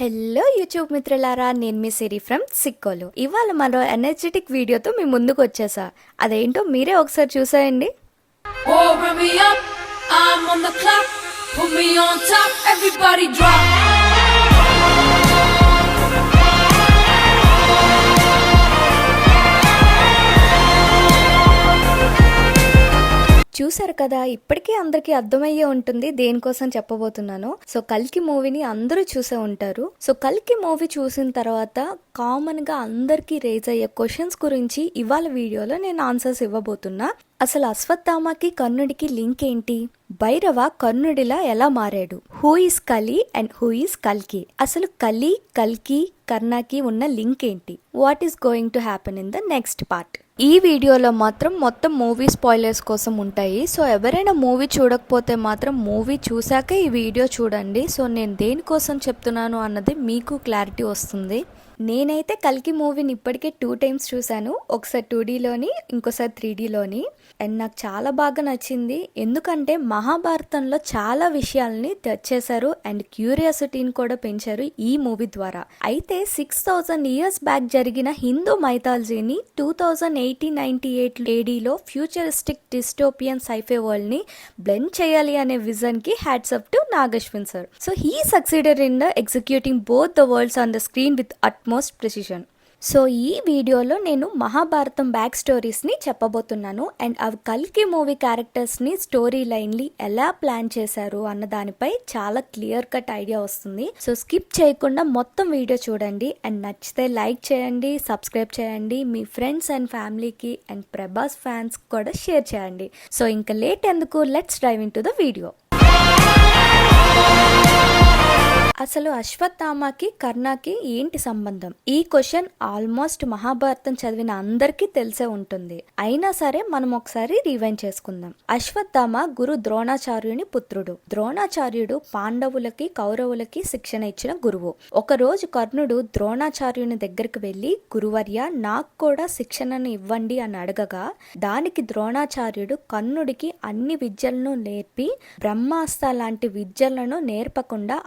Hello YouTube మిత్రులారా. నేను మీ సిరి from Sikkolu. ఇవాళ మరో ఎనర్జెటిక్ వీడియోతో మీ ముందుకు వచ్చేసా. అదేంటో మీరే ఒకసారి చూసేయండి. Oh, drop. చూశారు కదా ఇప్పటికే అందరికీ అర్థమయ్యే ఉంటుంది దేనికోసం చెప్పబోతున్నాను. సో కల్కి మూవీని అందరూ చూసే ఉంటారు. సో కల్కి మూవీ చూసిన తర్వాత కామన్గా అందరికీ రేజ్ అయ్యే క్వశ్చన్స్ గురించి ఇవాళ వీడియోలో నేను ఆన్సర్స్ ఇవ్వబోతున్నా. అసలు అశ్వత్థామకి కర్ణుడికి లింక్ ఏంటి? భైరవ కర్ణుడిలా ఎలా మారాడు? Who is Kali and who is కల్కి? అసలు కలి కల్కి కర్ణకి ఉన్న లింక్ ఏంటి? What is going to happen in the next part? ఈ వీడియోలో మాత్రం మొత్తం మూవీ స్పాయిలర్స్ కోసం ఉంటాయి. సో ఎవరైనా మూవీ చూడకపోతే మాత్రం మూవీ చూశాక ఈ వీడియో చూడండి. సో నేను దేనికోసం చెప్తున్నాను అన్నది మీకు క్లారిటీ వస్తుంది. నేనైతే కల్కి మూవీని ఇప్పటికే టూ టైమ్స్ చూశాను. ఒకసారి టూ డీలోని ఇంకోసారి త్రీ డీలోని. అండ్ నాకు చాలా బాగా నచ్చింది. ఎందుకంటే మహాభారతంలో చాలా విషయాల్ని తెచ్చేశారు అండ్ క్యూరియాసిటీని కూడా పెంచారు ఈ మూవీ ద్వారా. అయితే సిక్స్ థౌజండ్ ఇయర్స్ బ్యాక్ జరిగిన Hindu మైథాలజీని two thousand eighteen ninety eight ఏడీలో futuristic dystopian sci-fi వరల్డ్ని బ్లెండ్ చేయాలి అనే విజన్కి hats to Nagashwin sir. So he succeeded in the executing both the worlds on the screen with utmost precision so ఈ వీడియోలో నేను Mahabharatam back స్టోరీస్ని చెప్పబోతున్నాను. And అవి కల్కి movie క్యారెక్టర్స్ని story లైన్లీ ఎలా ప్లాన్ చేశారు అన్న దానిపై చాలా క్లియర్ కట్ ఐడియా వస్తుంది. సో స్కిప్ చేయకుండా మొత్తం వీడియో చూడండి. అండ్ నచ్చితే లైక్ చేయండి సబ్స్క్రైబ్ చేయండి. మీ ఫ్రెండ్స్ అండ్ ఫ్యామిలీకి అండ్ ప్రభాస్ ఫ్యాన్స్ కూడా షేర్ చేయండి. సో ఇంకా లేట్ ఎందుకు? Let's drive into the video. అసలు అశ్వత్థామకి కర్ణకి ఏంటి సంబంధం? ఈ క్వశ్చన్ ఆల్మోస్ట్ మహాభారతం చదివిన అందరికీ తెలిసే ఉంటుంది. అయినా సరే మనం ఒకసారి రివైన్ చేసుకుందాం. అశ్వత్థామ గురు ద్రోణాచార్యుని పుత్రుడు. ద్రోణాచార్యుడు పాండవులకి కౌరవులకి శిక్షణ ఇచ్చిన గురువు. ఒక రోజు కర్ణుడు ద్రోణాచార్యుని దగ్గరికి వెళ్ళి గురువర్య నాకు కూడా శిక్షణను ఇవ్వండి అని అడగగా దానికి ద్రోణాచార్యుడు కర్ణుడికి అన్ని విద్యలను నేర్పి బ్రహ్మాస్త్ర లాంటి విద్యలను నేర్పకుండా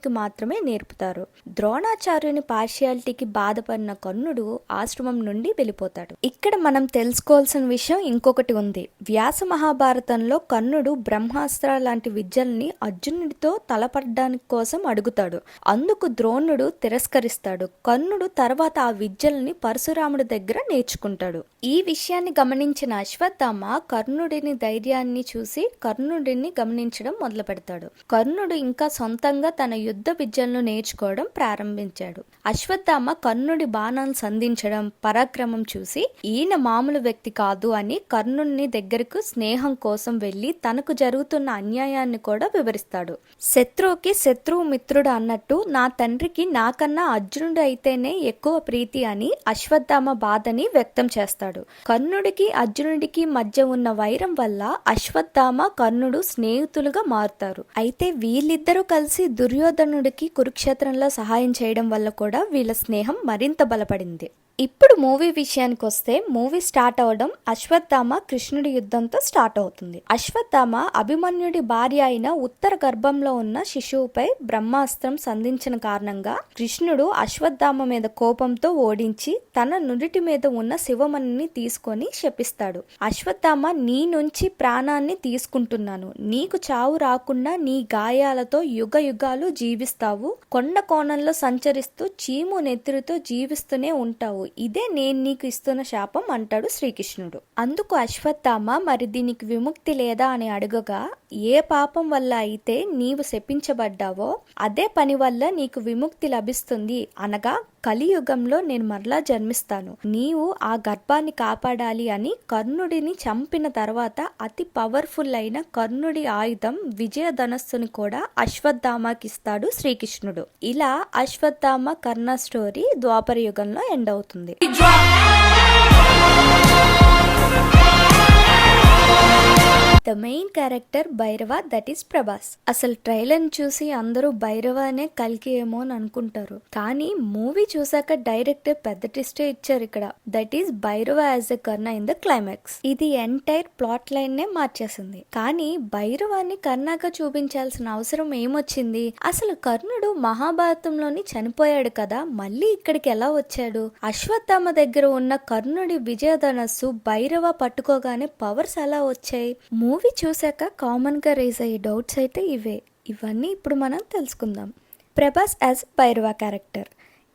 అర్జునుడికి మాత్రమే నేర్పుతారు. ద్రోణాచార్యుని పార్షియాలిటీకి బాధపడిన కర్ణుడు ఆశ్రమం నుండి వెళ్ళిపోతాడు. ఇక్కడ మనం తెలుసుకోవాల్సిన విషయం ఇంకొకటి ఉంది. వ్యాస మహాభారతంలో కర్ణుడు బ్రహ్మాస్త్ర లాంటి విద్యల్ని అర్జునుడితో తలపడడానికి కోసం అడుగుతాడు. అందుకు ద్రోణుడు తిరస్కరిస్తాడు. కర్ణుడు తర్వాత ఆ విద్యల్ని పరశురాముడి దగ్గర నేర్చుకుంటాడు. ఈ విషయాన్ని గమనించిన అశ్వత్థామ కర్ణుడిని ధైర్యాన్ని చూసి కర్ణుడిని గమనించడం మొదలు పెడతాడు కర్ణుడు ఇంకా సొంతంగా తన యుద్ధ విద్యలను నేర్చుకోవడం ప్రారంభించాడు. అశ్వత్థామ కర్ణుడి బాణాలు సంధించడం పరాక్రమం చూసి ఈయన మామూలు వ్యక్తి కాదు అని కర్ణుడిని దగ్గరకు స్నేహం కోసం వెళ్ళి తనకు జరుగుతున్న అన్యాయాన్ని కూడా వివరిస్తాడు. శత్రువుకి శత్రువు మిత్రుడు అన్నట్టు నా తండ్రికి నాకన్నా అర్జునుడు అయితేనే ఎక్కువ ప్రీతి అని అశ్వత్థామ బాధని వ్యక్తం చేస్తాడు. కర్ణుడికి అర్జునుడికి మధ్య ఉన్న వైరం వల్ల అశ్వత్థామ కర్ణుడు స్నేహితులుగా మారుతారు. అయితే వీళ్ళిద్దరూ కలిసి దుర్యోధనుడికి కురుక్షేత్రంలో సహాయం చేయడం వల్ల కూడా వీళ్ళ స్నేహం మరింత బలపడింది. ఇప్పుడు మూవీ విషయానికి వస్తే మూవీ స్టార్ట్ అవడం అశ్వత్థామ కృష్ణుడి యుద్ధంతో స్టార్ట్ అవుతుంది. అశ్వత్థామ అభిమన్యుడి భార్య అయిన ఉత్తర గర్భంలో ఉన్న శిశువుపై బ్రహ్మాస్త్రం సంధించిన కారణంగా కృష్ణుడు అశ్వత్థామ మీద కోపంతో ఓడించి తన నుడిటి మీద ఉన్న శివమణిని తీసుకొని శపిస్తాడు. అశ్వత్థామ నీ నుంచి ప్రాణాన్ని తీసుకుంటున్నాను. నీకు చావు రాకుండా నీ గాయాలతో యుగ యుగాలు జీవిస్తావు. కొండ కోణంలో సంచరిస్తూ చీము నెత్తిరితో జీవిస్తూనే ఉంటావు. ఇదే నేను నీకు ఇస్తున్న శాపం అంటాడు శ్రీకృష్ణుడు. అందుకు అశ్వత్థామ మరి దీనికి విముక్తి లేదా? అని అడగగా ఏ పాపం వల్ల అయితే నీవు శపించబడ్డావో అదే పని వల్ల నీకు విముక్తి లభిస్తుంది. అనగా కలియుగంలో నేను మరలా జన్మిస్తాను. నీవు ఆ గర్భాన్ని కాపాడాలి అని కర్ణుడిని చంపిన తర్వాత అతి పవర్ఫుల్ అయిన కర్ణుడి ఆయుధం విజయధనస్సుని కూడా అశ్వత్థామకిస్తాడు శ్రీకృష్ణుడు. ఇలా అశ్వత్థామ కర్ణ స్టోరీ ద్వాపర యుగంలో ఎండ్ అవుతుంది the main character Bhairava that is Prabhas. అసలు ట్రైలర్ చూసి అందరూ భైరవ అనే కలికి ఏమో అని అనుకుంటారు. కానీ మూవీ చూసాక డైరెక్టర్ పెద్ద ట్విస్టే ఇచ్చారు ఇక్కడ. That is Bhairava as a Karna in the climax. ఇది ఎంటైర్ ప్లాట్ లైన్ నే మార్చేసింది. కానీ భైరవాన్ని కర్ణాగా చూపించాల్సిన అవసరం ఏమొచ్చింది? అసలు కర్ణుడు మహాభారతంలోని చనిపోయాడు కదా మళ్ళీ ఇక్కడికి ఎలా వచ్చాడు? అశ్వత్థామ దగ్గర ఉన్న కర్ణుడి విజయధనస్సు భైరవ పట్టుకోగానే పవర్స్ ఎలా వచ్చాయి? మూవీ చూశాక కామన్గా రేజ్ అయ్యే డౌట్స్ అయితే ఇవే. ఇవన్నీ ఇప్పుడు మనం తెలుసుకుందాం. Prabhas as Bhairava character.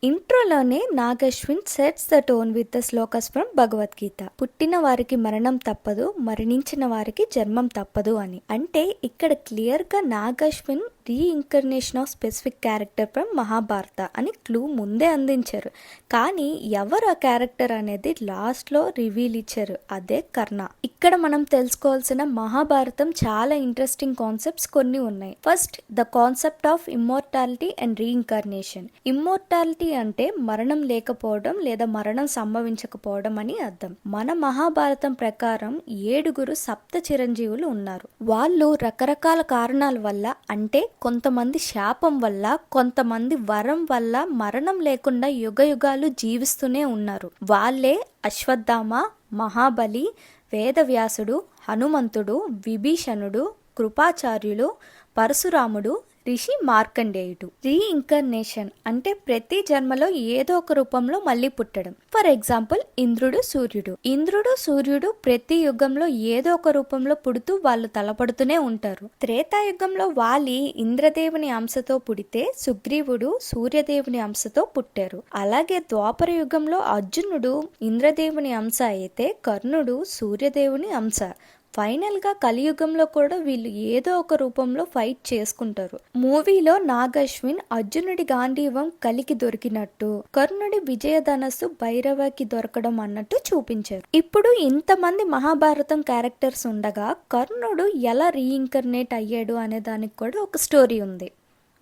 ఇంట్రోలోనే Nagashwin sets the tone with the shlokas from Bhagavad Gita. పుట్టిన వారికి మరణం తప్పదు మరణించిన వారికి జన్మం తప్పదు అని. అంటే ఇక్కడ క్లియర్గా Nagashwin reincarnation of specific character from Mahabharata అని క్లూ ముందే అందించారు. కానీ ఎవరు ఆ క్యారెక్టర్ అనేది లాస్ట్లో రివీల్ ఇచ్చారు? అదే కర్ణ. ఇక్కడ మనం తెలుసుకోవాల్సిన మహాభారతం చాలా ఇంట్రెస్టింగ్ కాన్సెప్ట్స్ కొన్ని ఉన్నాయి. First the concept of immortality and reincarnation immortality అంటే మరణం లేకపోవడం లేదా మరణం సంభవించకపోవడం అని అర్థం. మన మహాభారతం ప్రకారం ఏడుగురు సప్త చిరంజీవులు ఉన్నారు. వాళ్ళు రకరకాల కారణాల వల్ల అంటే కొంతమంది శాపం వల్ల కొంతమంది వరం వల్ల మరణం లేకుండా యుగ యుగాలు జీవిస్తూనే ఉన్నారు. వాళ్ళే అశ్వత్థామ మహాబలి వేదవ్యాసుడు హనుమంతుడు విభీషణుడు కృపాచార్యులు పరశురాముడు రిషి మార్కండేయుడు. రీఇన్కర్నేషన్ అంటే ప్రతి జన్మలో ఏదో ఒక రూపంలో మళ్ళీ పుట్టడం. ఫర్ ఎగ్జాంపుల్ ఇంద్రుడు సూర్యుడు. ఇంద్రుడు సూర్యుడు ప్రతి యుగంలో ఏదో ఒక రూపంలో పుడుతూ వాళ్ళు తలపడుతూనే ఉంటారు. త్రేతాయుగంలో వాలి ఇంద్రదేవుని అంశతో పుడితే సుగ్రీవుడు సూర్యదేవుని అంశతో పుట్టారు. అలాగే ద్వాపర యుగంలో అర్జునుడు ఇంద్రదేవుని అంశ అయితే కర్ణుడు సూర్యదేవుని అంశ. ఫైనల్గా కలియుగంలో కూడా వీళ్ళు ఏదో ఒక రూపంలో ఫైట్ చేసుకుంటారు. మూవీలో నాగశ్విన్ అర్జునుడి గాంధీవం కలికి దొరికినట్టు కర్ణుడి విజయధనస్సు భైరవకి దొరకడం అన్నట్టు చూపించారు. ఇప్పుడు ఇంతమంది మహాభారతం క్యారెక్టర్స్ ఉండగా కర్ణుడు ఎలా రీఇన్కర్నేట్ అయ్యాడు అనే దానికి కూడా ఒక స్టోరీ ఉంది.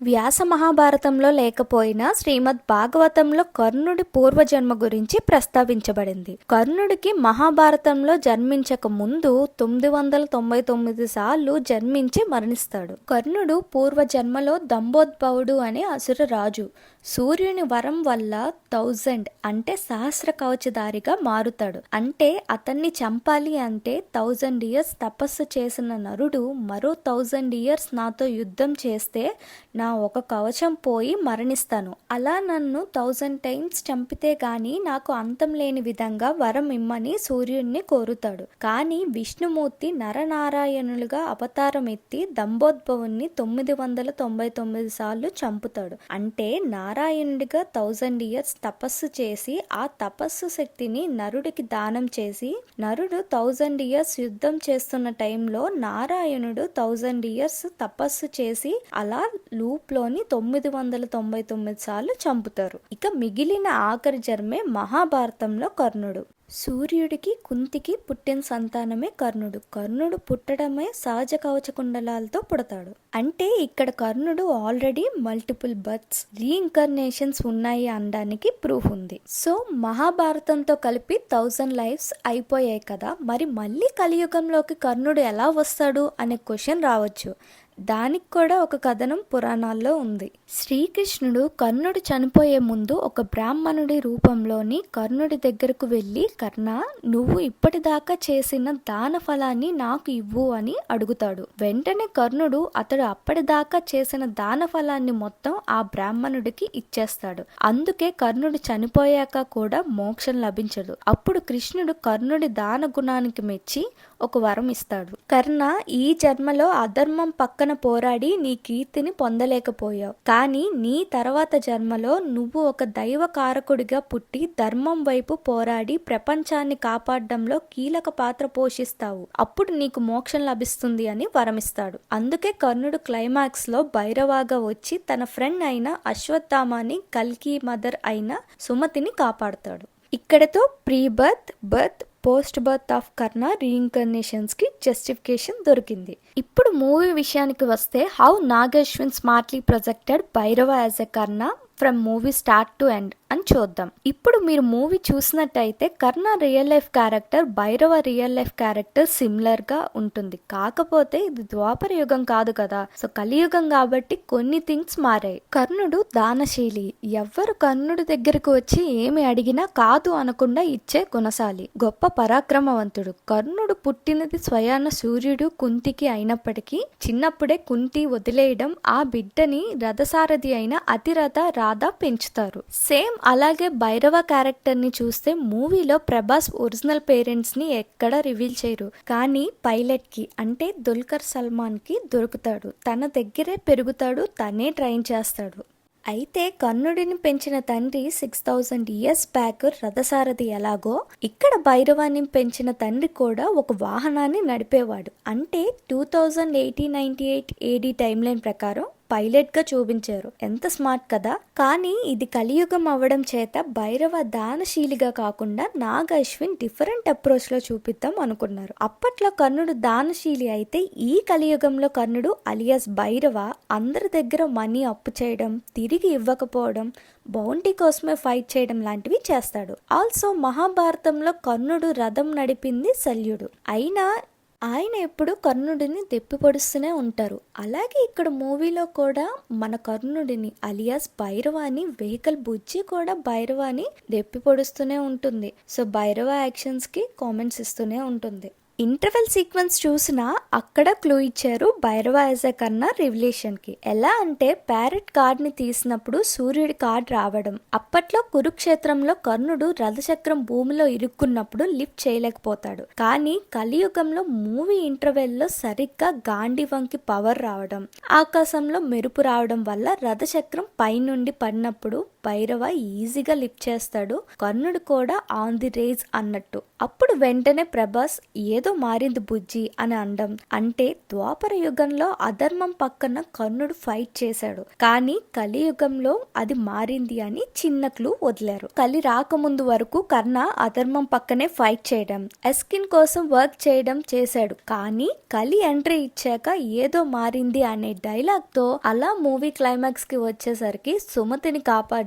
వ్యాస మహాభారతంలో లేకపోయినా శ్రీమద్ భాగవతంలో కర్ణుడి పూర్వజన్మ గురించి ప్రస్తావించబడింది. కర్ణుడికి మహాభారతంలో జన్మించక ముందు తొమ్మిది వందల తొంభై తొమ్మిది సార్లు జన్మించి మరణిస్తాడు. కర్ణుడు పూర్వజన్మలో దంబోద్భవుడు అనే అసుర రాజు. సూర్యుని వరం వల్ల థౌజండ్ అంటే సహస్ర కవచదారిగా మారుతాడు. అంటే అతన్ని చంపాలి అంటే థౌజండ్ ఇయర్స్ తపస్సు చేసిన నరుడు మరో థౌజండ్ ఇయర్స్ నాతో యుద్ధం చేస్తే నా ఒక కవచం పోయి మరణిస్తాను. అలా నన్ను థౌజండ్ టైమ్స్ చంపితే గాని నాకు అంతం లేని విధంగా వరం ఇమ్మని సూర్యుడిని కోరుతాడు. కానీ విష్ణుమూర్తి నరనారాయణులుగా అవతారం ఎత్తి దంభోద్భవుణ్ణి తొమ్మిది వందల తొంభై తొమ్మిది సార్లు చంపుతాడు. అంటే నారాయణుడిగా థౌజండ్ ఇయర్స్ తపస్సు చేసి ఆ తపస్సు శక్తిని నరుడికి దానం చేసి నరుడు థౌజండ్ ఇయర్స్ యుద్ధం చేస్తున్న టైంలో నారాయణుడు థౌజండ్ ఇయర్స్ తపస్సు చేసి అలా లూ లోని తొమ్మిది వందల తొంభై తొమ్మిది సార్లు చంపుతారు. ఇక మిగిలిన ఆఖరి జన్మే మహాభారతంలో కర్ణుడు. సూర్యుడికి కుంతికి పుట్టిన సంతానమే కర్ణుడు. కర్ణుడు పుట్టడమే సహజ కవచ కుండలాలతో పుడతాడు. అంటే ఇక్కడ కర్ణుడు ఆల్రెడీ మల్టిపుల్ బర్త్స్ రీఇన్కర్నేషన్స్ ఉన్నాయి అనడానికి ప్రూఫ్ ఉంది. సో మహాభారతంతో కలిపి థౌజండ్ లైఫ్స్ అయిపోయాయి కదా. మరి మళ్ళీ కలియుగంలోకి కర్ణుడు ఎలా వస్తాడు అనే క్వశ్చన్ రావచ్చు. దానికి కూడా ఒక కథనం పురాణాల్లో ఉంది. శ్రీకృష్ణుడు కర్ణుడు చనిపోయే ముందు ఒక బ్రాహ్మణుడి రూపంలోని కర్ణుడి దగ్గరకు వెళ్ళి కర్ణ నువ్వు ఇప్పటిదాకా చేసిన దాన ఫలాన్ని నాకు ఇవ్వు అని అడుగుతాడు. వెంటనే కర్ణుడు అతడు అప్పటిదాకా చేసిన దాన ఫలాన్ని మొత్తం ఆ బ్రాహ్మణుడికి ఇచ్చేస్తాడు. అందుకే కర్ణుడు చనిపోయాక కూడా మోక్షం లభించదు. అప్పుడు కృష్ణుడు కర్ణుడి దాన గుణానికి మెచ్చి ఒక వరం ఇస్తాడు. కర్ణ ఈ జన్మలో అధర్మం పక్కన పోరాడి నీ కీర్తిని పొందలేకపోయావు. కానీ నీ తర్వాత జన్మలో నువ్వు ఒక దైవ కారకుడిగా పుట్టి ధర్మం వైపు పోరాడి ప్రపంచాన్ని కాపాడడంలో కీలక పాత్ర పోషిస్తావు. అప్పుడు నీకు మోక్షం లభిస్తుంది అని వరమిస్తాడు. అందుకే కర్ణుడు క్లైమాక్స్లో భైరవాగా వచ్చి తన ఫ్రెండ్ అయిన అశ్వత్థామాని కల్కి మదర్ అయిన సుమతిని కాపాడతాడు. ఇక్కడతో pre birth birth post birth of Karna రీఇన్కర్నేషన్స్కి justification దొరికింది. ఇప్పుడు మూవీ విషయానికి వస్తే how Nagashwin smartly projected Bhairava as a Karna from movie start to end. అని చూద్దాం. ఇప్పుడు మీరు మూవీ చూసినట్టయితే Karna real life character Bhairava real life character సిమిలర్గా ఉంటుంది. కాకపోతే ఇది ద్వాపర యుగం కాదు కదా. సో కలియుగం కాబట్టి కొన్ని థింగ్స్ మారాయి. కర్ణుడు దానశీలి. ఎవ్వరు కర్ణుడి దగ్గరకు వచ్చి ఏమి అడిగినా కాదు అనకుండా ఇచ్చే గుణశాలి గొప్ప పరాక్రమవంతుడు. కర్ణుడు పుట్టినది స్వయాన సూర్యుడు కుంతికి అయినప్పటికీ చిన్నప్పుడే కుంతి వదిలేయడం ఆ బిడ్డని రథసారథి అయిన అతిరథ రాధ పెంచుతారు. సేమ్ అలాగే భైరవ క్యారెక్టర్ని చూస్తే మూవీలో ప్రభాస్ ఒరిజినల్ పేరెంట్స్ని ఎక్కడ రివీల్ చేయరు. కానీ పైలట్కి అంటే దుల్కర్ సల్మాన్కి దొరుకుతాడు. తన దగ్గరే పెరుగుతాడు తనే ట్రైన్ చేస్తాడు. అయితే కర్ణుడిని పెంచిన తండ్రి సిక్స్ థౌజండ్ ఇయర్స్ బ్యాక్ రథసారథి ఎలాగో ఇక్కడ భైరవాన్ని పెంచిన తండ్రి కూడా ఒక వాహనాన్ని నడిపేవాడు. అంటే two thousand eighty ninety eight AD time line ప్రకారం పైలట్గా చూపించారు. ఎంత స్మార్ట్ కదా. కానీ ఇది కలియుగం అవ్వడం చేత భైరవ దానశీలిగా కాకుండా నాగ అశ్విన్ డిఫరెంట్ అప్రోచ్లో చూపిద్దాం అనుకున్నారు. అప్పట్లో కర్ణుడు దానశీలి అయితే ఈ కలియుగంలో కర్ణుడు అలియాస్ భైరవ అందరి దగ్గర మనీ అప్పు చేయడం తిరిగి ఇవ్వకపోవడం బౌంటీ కోసమే ఫైట్ చేయడం లాంటివి చేస్తాడు. ఆల్సో మహాభారతంలో కర్ణుడు రథం నడిపింది శల్యుడు. అయినా ఆయన ఎప్పుడు కర్ణుడిని దెప్పిపొడుస్తూనే ఉంటారు. అలాగే ఇక్కడ మూవీలో కూడా మన కర్ణుడిని అలియాస్ భైరవాని వెహికల్ బుజ్జి కూడా భైరవాని దెప్పిపొడుస్తూనే ఉంటుంది. సో భైరవ యాక్షన్స్కి కామెంట్స్ ఇస్తూనే ఉంటుంది. ఇంటర్వెల్ సీక్వెన్స్ చూసినా అక్కడ క్లూ ఇచ్చారు భైరవ యాజ్ కన్నా రివల్యూషన్కి. ఎలా అంటే ప్యారెట్ కార్డ్ని తీసినప్పుడు సూర్యుడి కార్డ్ రావడం. అప్పట్లో కురుక్షేత్రంలో కర్ణుడు రథచక్రం భూమిలో ఇరుక్కున్నప్పుడు లిఫ్ట్ చేయలేకపోతాడు. కానీ కలియుగంలో మూవీ ఇంటర్వెల్లో సరిగ్గా సరిగ్గా గాంధీవంకి పవర్ రావడం. ఆకాశంలో మెరుపు రావడం వల్ల రథచక్రం పైనుండి పడినప్పుడు భైరవ ఈజీగా లిఫ్ట్ చేస్తాడు. కర్ణుడు కూడా ఆన్ ది రేజ్ అన్నట్టు. అప్పుడు వెంటనే ప్రభాస్ ఏదో మారింది బుజ్జి అని అండం అంటే ద్వాపర యుగంలో అధర్మం పక్కన కర్ణుడు ఫైట్ చేశాడు. కానీ కలియుగంలో అది మారింది అని చిన్న క్లూ వదిలారు. కలి రాకముందు వరకు కర్ణ అధర్మం పక్కనే ఫైట్ చేయడం. ఎస్కిన్ కోసం వర్క్ చేయడం చేశాడు. కానీ కలి ఎంట్రీ ఇచ్చాక ఏదో మారింది అనే డైలాగ్తో అలా మూవీ క్లైమాక్స్కి వచ్చేసరికి సుమతిని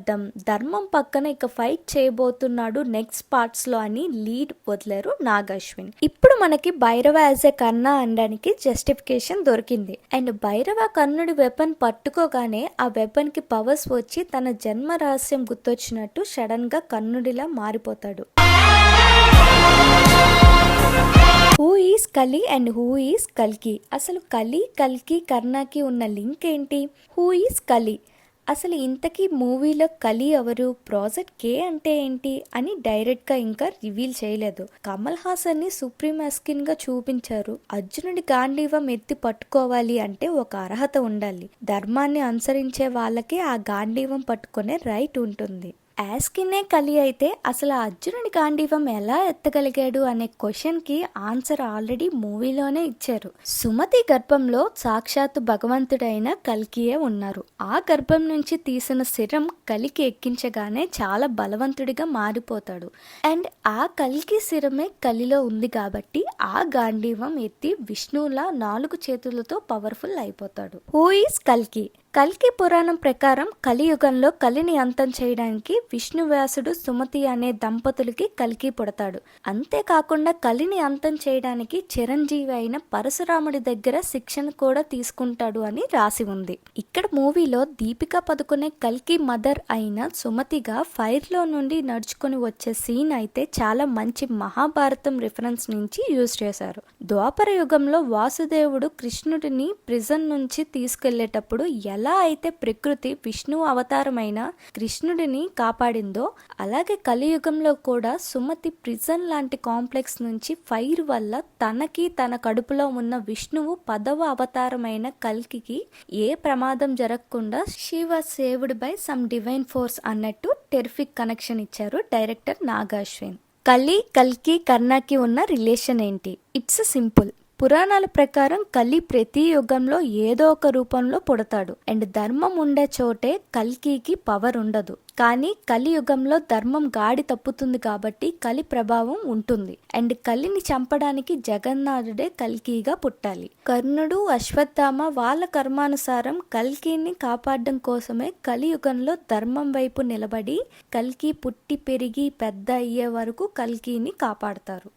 అర్థం ధర్మం పక్కన ఇక ఫైట్ చేయబోతున్నాడు నెక్స్ట్ పార్ట్స్లో అని లీడ్ వదిలారు నాగశ్విన్. ఇప్పుడు మనకి భైరవ యాజ్ ఎ కర్ణ అనడానికి జస్టిఫికేషన్ దొరికింది. అండ్ భైరవ కర్ణుడి వెపన్ పట్టుకోగానే ఆ వెపన్కి పవర్స్ వచ్చి తన జన్మ రహస్యం గుర్తొచ్చినట్టు సడన్గా కర్ణుడిలా మారిపోతాడు. Who is Kali and who is కల్కి అసలు కలి కల్కి కర్ణకి ఉన్న లింక్ ఏంటి? హూ ఈస్ కలి అసలు ఇంతకీ మూవీలో కలి ఎవరు? ప్రాజెక్ట్ కే అంటే ఏంటి? అని డైరెక్ట్గా ఇంకా రివీల్ చేయలేదు. కమల్ హాసన్ని సుప్రీం అస్కిన్గా చూపించారు. అర్జునుడి గాంధీవం ఎత్తి పట్టుకోవాలి అంటే ఒక అర్హత ఉండాలి. ధర్మాన్ని అనుసరించే వాళ్ళకి ఆ గాంధీవం పట్టుకునే రైట్ ఉంటుంది. యాస్కిన్నే కలి అయితే అసలు అర్జునుడి గాంధీవం ఎలా ఎత్తగలిగాడు అనే క్వశ్చన్కి ఆన్సర్ ఆల్రెడీ మూవీలోనే ఇచ్చారు. సుమతి గర్భంలో సాక్షాత్తు భగవంతుడైన కల్కియే ఉన్నారు. ఆ గర్భం నుంచి తీసిన శిరం కలికి ఎక్కించగానే చాలా బలవంతుడిగా మారిపోతాడు. అండ్ ఆ కల్కి శిరమే కలిలో ఉంది కాబట్టి ఆ గాంధీవం ఎత్తి విష్ణువులా నాలుగు చేతులతో పవర్ఫుల్ అయిపోతాడు. హూ ఈస్ కల్కి? కల్కి పురాణం ప్రకారం కలియుగంలో కలిని అంతం చేయడానికి విష్ణువ్యాసుడు సుమతి అనే దంపతులకి కలికి పుడతాడు. అంతేకాకుండా కలిని అంతం చేయడానికి చిరంజీవి అయిన పరశురాముడి దగ్గర శిక్షణ కూడా తీసుకుంటాడు అని రాసి ఉంది. ఇక్కడ మూవీలో దీపిక పదుకునే కల్కి మదర్ అయిన సుమతిగా ఫైర్లో నుండి నడుచుకుని వచ్చే సీన్ అయితే చాలా మంచి మహాభారతం రిఫరెన్స్ నుంచి యూజ్ చేశారు. ద్వాపర యుగంలో వాసుదేవుడు కృష్ణుడిని ప్రిజన్ నుంచి తీసుకెళ్ళేటప్పుడు ఎలా అయితే ప్రకృతి విష్ణు అవతారమైన కృష్ణుడిని కాపాడిందో అలాగే కలియుగంలో కూడా సుమతి ప్రిజన్ లాంటి కాంప్లెక్స్ నుంచి ఫైర్ వల్ల తనకి తన కడుపులో ఉన్న విష్ణువు పదవ అవతారమైన కల్కికి ఏ ప్రమాదం జరగకుండా Shiva saved by some divine force అన్నట్టు టెరిఫిక్ కనెక్షన్ ఇచ్చారు డైరెక్టర్ నాగాశ్విన్. కలి కల్కి కర్ణాకి ఉన్న రిలేషన్ ఏంటి? ఇట్స్ సింపుల్ పురాణాల ప్రకారం కలి ప్రతి యుగంలో ఏదో ఒక రూపంలో పుడతాడు. అండ్ ధర్మం ఉండే చోటే కల్కికి పవర్ ఉండదు. కానీ కలియుగంలో ధర్మం గాడి తప్పుతుంది కాబట్టి కలి ప్రభావం ఉంటుంది. అండ్ కలిని చంపడానికి జగన్నాథుడే కల్కిగా పుట్టాలి. కర్ణుడు అశ్వత్థామ వాళ్ళ కర్మానుసారం కల్కిని కాపాడడం కోసమే కలియుగంలో ధర్మం వైపు నిలబడి కల్కి పుట్టి పెరిగి పెద్ద అయ్యే వరకు కల్కిని కాపాడతారు.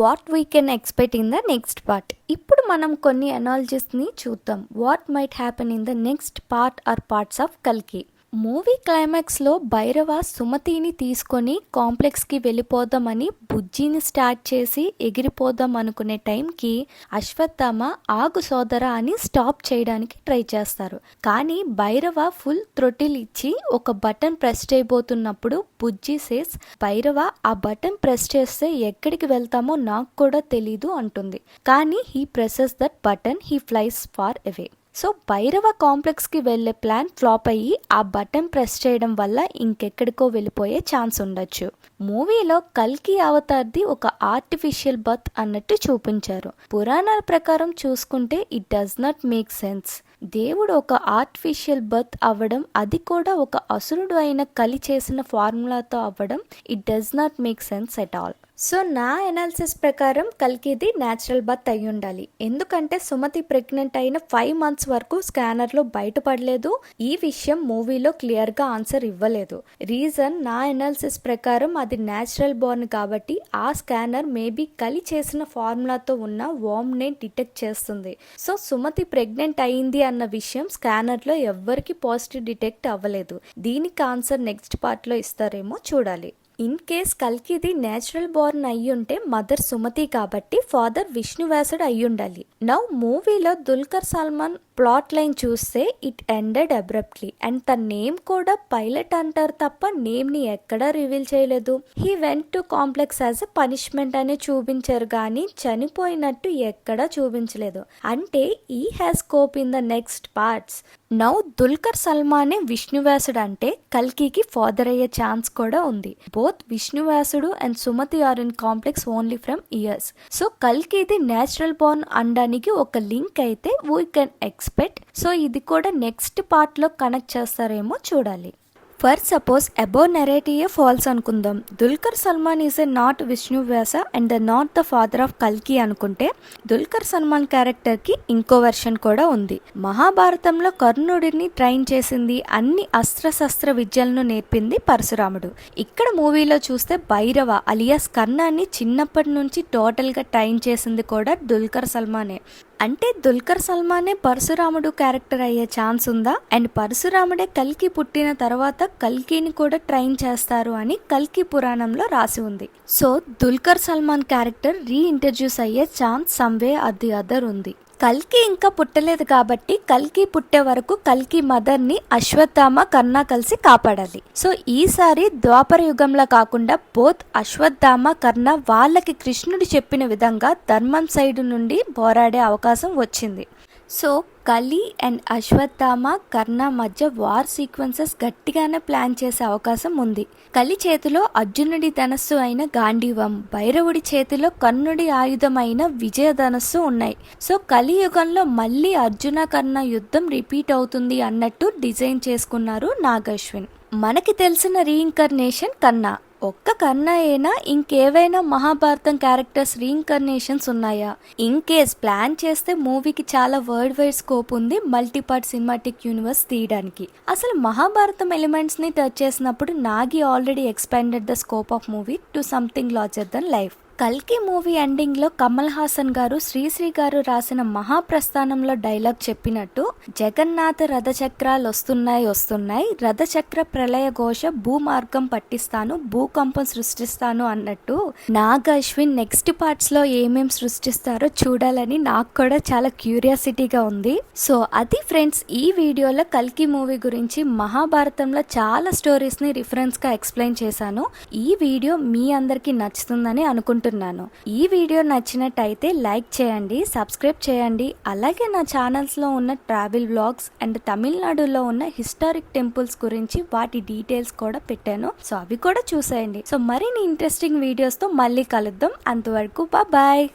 What we can expect in the next part ఇప్పుడు మనం కొన్ని అనాలజీస్ని చూద్దాం. What might happen in the next part or parts of కల్కి మూవీ క్లైమాక్స్లో భైరవ సుమతిని తీసుకొని కాంప్లెక్స్కి వెళ్ళిపోదామని బుజ్జిని స్టార్ట్ చేసి ఎగిరిపోదాం అనుకునే టైంకి అశ్వత్థామ ఆగు సోదర అని స్టాప్ చేయడానికి ట్రై చేస్తారు. కానీ భైరవ ఫుల్ థ్రొటిల్ ఇచ్చి ఒక బటన్ ప్రెస్ చేయబోతున్నప్పుడు బుజ్జి సేస్ భైరవ ఆ బటన్ ప్రెస్ చేస్తే ఎక్కడికి వెళ్తామో నాకు కూడా తెలీదు అంటుంది. కానీ he presses that button he flies far away so Bhairava కాంప్లెక్స్కి వెళ్ళే ప్లాన్ ఫ్లాప్ అయ్యి ఆ బటన్ ప్రెస్ చేయడం వల్ల ఇంకెక్కడికో వెళ్ళిపోయే ఛాన్స్ ఉండొచ్చు. మూవీలో కల్కి అవతార్ది ఒక ఆర్టిఫిషియల్ బర్త్ అన్నట్టు చూపించారు. పురాణాల ప్రకారం చూసుకుంటే it does not make sense దేవుడు ఒక ఆర్టిఫిషియల్ బర్త్ అవ్వడం అది కూడా ఒక అసురుడు అయిన కలి చేసిన ఫార్ములాతో అవ్వడం it does not make sense at all so నా ఎనాలిసిస్ ప్రకారం కల్కిది న్యాచురల్ బర్త్ అయి ఉండాలి. ఎందుకంటే సుమతి ప్రెగ్నెంట్ అయిన ఫైవ్ మంత్స్ వరకు స్కానర్లో బయటపడలేదు. ఈ విషయం మూవీలో క్లియర్గా ఆన్సర్ ఇవ్వలేదు. రీజన్ నా ఎనాలిసిస్ ప్రకారం అది న్యాచురల్ బోర్న్ కాబట్టి ఆ స్కానర్ మేబీ కలి చేసిన ఫార్ములాతో ఉన్న వామ్నే డిటెక్ట్ చేస్తుంది. సో సుమతి ప్రెగ్నెంట్ అయింది అన్న విషయం స్కానర్లో ఎవ్వరికి పాజిటివ్ డిటెక్ట్ అవ్వలేదు. దీనికి ఆన్సర్ నెక్స్ట్ పార్ట్లో ఇస్తారేమో చూడాలి. ఇన్ కేస్ కల్కిది నేచురల్ బోర్న్ అయ్యుంటే మదర్ సుమతి కాబట్టి ఫాదర్ విష్ణువ్యాసుడు అయ్యుండాలి. నవ్ మూవీలో దుల్కర్ సల్మాన్ ప్లాట్ లైన్ చూస్తే ఇట్ ఎండెడ్ అబ్రప్ట్లీ అండ్ తన నేమ్ కూడా పైలట్ అంటారు తప్ప నేమ్ని ఎక్కడా రివీల్ చేయలేదు. He went to complex as a punishment అనే చూపించారు కానీ చనిపోయినట్టు ఎక్కడా చూపించలేదు. అంటే he has scope in the next parts now Dulquer సల్మానే విష్ణువ్యాసుడు అంటే కల్కికి ఫాదర్ అయ్యే ఛాన్స్ కూడా ఉంది. Both విష్ణువ్యాసుడు and Sumathi are in complex only from years so కల్కిది natural born అనడానికి ఒక లింక్ అయితే వీ కెన్ ఎక్స్పెక్ట్. సో ఇది కూడా నెక్స్ట్ పార్ట్లో కనెక్ట్ చేస్తారేమో చూడాలి. For suppose above narrative falls అనుకుందాం. Dulquer Salmaan is a not Vishnu Vyasa and the not the father of కల్కి అనుకుంటే దుల్కర్ సల్మాన్ క్యారెక్టర్కి ఇంకో వెర్షన్ కూడా ఉంది. మహాభారతంలో కర్ణుడిని ట్రైన్ చేసింది అన్ని అస్త్రశస్త్ర విద్యలను నేర్పింది పరశురాముడు. ఇక్కడ మూవీలో చూస్తే భైరవ అలియాస్ కర్ణాన్ని చిన్నప్పటి నుంచి టోటల్గా ట్రైన్ చేసింది కూడా దుల్కర్ సల్మానే. అంటే దుల్కర్ సల్మానే పరశురాముడు క్యారెక్టర్ అయ్యే ఛాన్స్ ఉందా? అండ్ పరశురాముడే కల్కి పుట్టిన తర్వాత కల్కిని కూడా ట్రైన్ చేస్తారు అని కల్కి పురాణంలో రాసి ఉంది. So Dulquer Salmaan character reintroduce అయ్యే ఛాన్స్ సమ్వే అది అదర్ ఉంది. కల్కి ఇంకా పుట్టలేదు కాబట్టి కల్కి పుట్టే వరకు కల్కి మదర్ని అశ్వత్థామ కర్ణ కలిసి కాపాడాలి. సో ఈసారి ద్వాపర యుగంలో కాకుండా బోత్ అశ్వత్థామ కర్ణ వాళ్ళకి కృష్ణుడు చెప్పిన విధంగా ధర్మం సైడ్ నుండి పోరాడే అవకాశం వచ్చింది. సో కలి అండ్ అశ్వత్థామ కర్ణ మధ్య వార్ సీక్వెన్సెస్ గట్టిగానే ప్లాన్ చేసే అవకాశం ఉంది. కలి చేతిలో అర్జునుడి ధనస్సు అయిన గాంధీవం భైరవుడి చేతిలో కర్ణుడి ఆయుధం అయిన విజయ ధనస్సు ఉన్నాయి. సో కలియుగంలో మళ్ళీ అర్జున కర్ణ యుద్ధం రిపీట్ అవుతుంది అన్నట్టు డిజైన్ చేసుకున్నారు నాగశ్విన్. మనకి తెలిసిన రీఇన్కర్నేషన్ కన్నా ఒక్క కన్నా అయినా ఇంకేవైనా మహాభారతం క్యారెక్టర్స్ రీఇన్కర్నేషన్స్ ఉన్నాయా? ఇన్ కేస్ ప్లాన్ చేస్తే మూవీకి చాలా వరల్డ్ వైడ్ స్కోప్ ఉంది మల్టీపార్ట్ సినిమాటిక్ యూనివర్స్ తీయడానికి. అసలు మహాభారతం ఎలిమెంట్స్ని టచ్ చేసినప్పుడు Nagi already expanded the scope of movie to something larger than life కల్కి మూవీ ఎండింగ్లో కమల్ హాసన్ గారు శ్రీశ్రీ గారు రాసిన మహాప్రస్థానంలో డైలాగ్ చెప్పినట్టు జగన్నాథ రథచక్రాలు వస్తున్నాయి వస్తున్నాయి రథచక్ర ప్రళయ ఘోష భూమార్గం పట్టిస్తాను భూకంపం సృష్టిస్తాను అన్నట్టు నాగ్ అశ్విన్ నెక్స్ట్ పార్ట్స్లో ఏమేం సృష్టిస్తారో చూడాలని నాకు కూడా చాలా క్యూరియాసిటీగా ఉంది. సో అది ఫ్రెండ్స్ ఈ వీడియోలో కల్కి మూవీ గురించి మహాభారతంలో చాలా స్టోరీస్ని రిఫరెన్స్గా ఎక్స్ప్లెయిన్ చేశాను. ఈ వీడియో మీ అందరికి నచ్చుతుందని అనుకుంటున్నాను. అనుకుంటున్నాను. ఈ వీడియో నచ్చినట్టయితే లైక్ చేయండి సబ్స్క్రైబ్ చేయండి. అలాగే నా ఛానల్స్లో ఉన్న ట్రావెల్ వ్లాగ్స్ అండ్ తమిళనాడులో ఉన్న హిస్టారిక్ టెంపుల్స్ గురించి వాటి డీటెయిల్స్ కూడా పెట్టాను. సో అవి కూడా చూసేయండి. సో మరిన్ని ఇంట్రెస్టింగ్ వీడియోస్తో మళ్ళీ కలుద్దాం. అంతవరకు బాయ్